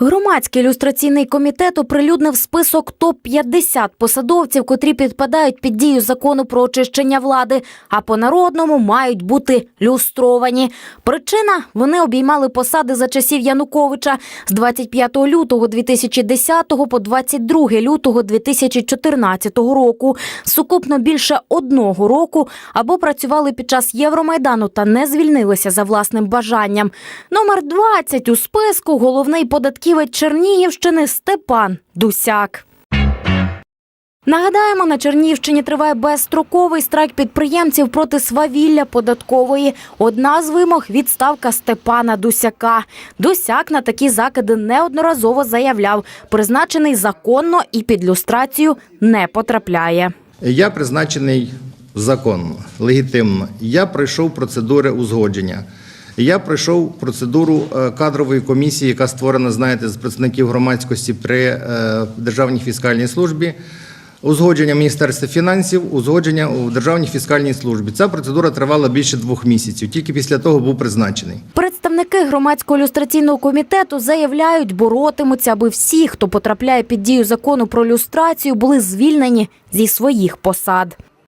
Громадський ілюстраційний комітет оприлюднив список топ-50 посадовців, котрі підпадають під дію закону про очищення влади, а по народному мають бути люстровані. Причина вони обіймали посади за часів Януковича з 25 лютого 2010 по 22 лютого 2014 року. Сукупно більше одного року або працювали під час Євромайдану та не звільнилися за власним бажанням. Номер 20 у списку головний податківець Чернігівщини Степан Дусяк. Нагадаємо, на Чернігівщині триває безстроковий страйк підприємців проти свавілля податкової. Одна з вимог відставка Степана Дусяка. Дусяк на такі закиди неодноразово заявляв, призначений законно і під люстрацію не потрапляє. Я призначений законно, легітимно. Я пройшов процедури узгодження. Я пройшов процедуру е, кадрової комісії, яка створена, знаєте, з представників громадськості при е, Державній фіскальній службі. Узгодження Міністерства фінансів, узгодження у Державній фіскальній службі. Ця процедура тривала більше двох місяців. Тільки після того був призначений. Представники громадського люстраційного комітету заявляють, боротимуться, аби всі, хто потрапляє під дію закону про люстрацію, були звільнені зі своїх посад.